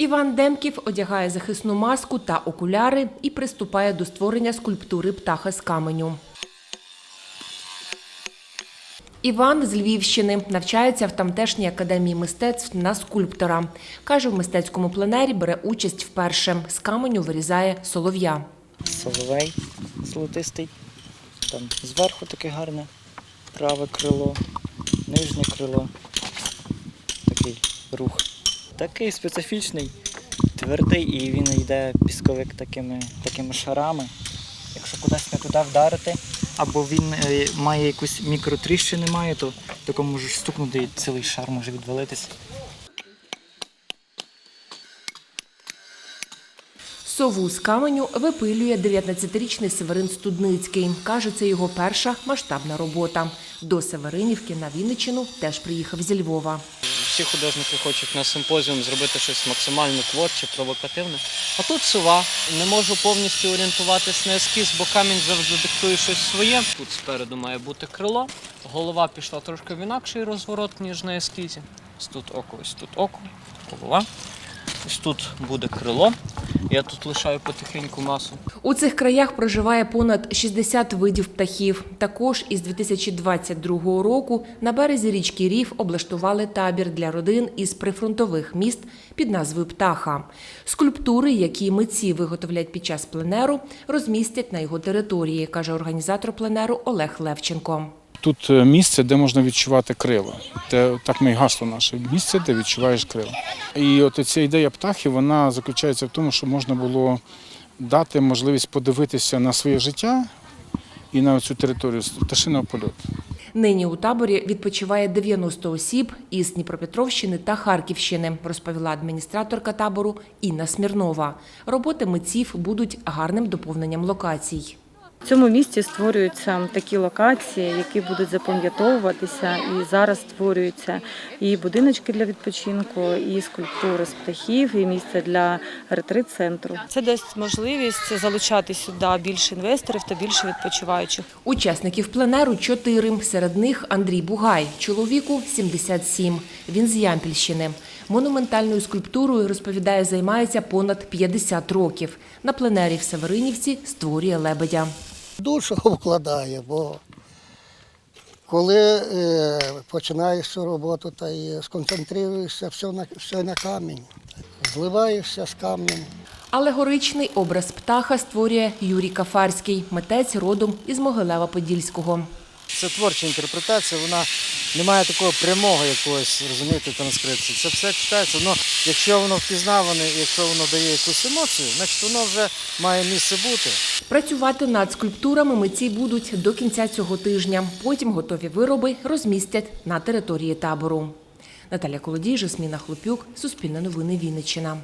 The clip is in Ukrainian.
Іван Демків одягає захисну маску та окуляри і приступає до створення скульптури птаха з каменю. Іван з Львівщини навчається в тамтешній академії мистецтв на скульптора. Каже, в мистецькому пленері бере участь вперше. З каменю вирізає солов'я. Соловей золотистий. Там зверху таке гарне праве крило, нижнє крило. Такий рух. Такий специфічний, твердий і він йде пісковик такими, такими шарами. Якщо кудись не туди вдарити, або він е, має якусь мікротріщини має, то такому можеш стукнути і цілий шар може відвалитися. Сову з каменю випилює 19-річний Северин Студницький. Каже, це його перша масштабна робота. До Северинівки на Вінниччину теж приїхав зі Львова. Всі художники хочуть на симпозіум зробити щось максимально творче, провокативне. А тут сова. Не можу повністю орієнтуватись на ескіз, бо камінь завжди диктує щось своє. Тут спереду має бути крило. Голова пішла трошки в інакший розворот, ніж на ескізі. Тут око, ось тут око, голова. Ось тут буде крило. Я тут лишаю потихеньку масу. У цих краях проживає понад 60 видів птахів. Також із 2022 року на березі річки Рів облаштували табір для родин із прифронтових міст під назвою Птаха. Скульптури, які митці виготовлять під час пленеру, розмістять на його території, каже організатор пленеру Олег Левченко. Тут е, місце, де можна відчувати крила. Те, так ми і гасло наше місце, де відчуваєш крила. І от ця ідея птахів вона заключається в тому, що можна було дати можливість подивитися на своє життя і на цю територію пташиного польоту. Нині у таборі відпочиває 90 осіб із Дніпропетровщини та Харківщини, розповіла адміністраторка табору Інна Смірнова. Роботи митців будуть гарним доповненням локацій. В цьому місті створюються такі локації, які будуть запам'ятовуватися. І зараз створюються і будиночки для відпочинку, і скульптури з птахів, і місце для ретрит-центру. Це дасть можливість залучати сюди більше інвесторів та більше відпочиваючих. Учасників пленеру чотири. Серед них Андрій Бугай, чоловіку 77. Він з Ямпільщини. Монументальною скульптурою, розповідає, займається понад 50 років. На пленері в Северинівці створює лебедя. Душу вкладає, бо коли е, починаєш цю роботу та і сконцентруєшся все на, все на камінь, зливаєшся з камнем. Алегоричний образ птаха створює Юрій Кафарський, митець родом із Могилева-Подільського. Це творча інтерпретація, вона не має такого прямого якогось, розумієте, транскрипції. Це все читається. Воно, якщо воно впізнаване, якщо воно дає якусь емоцію, значить воно вже має місце бути. Працювати над скульптурами митці будуть до кінця цього тижня. Потім готові вироби розмістять на території табору. Наталя Колодій, Жасміна Хлопюк, Суспільне новини Вінниччина.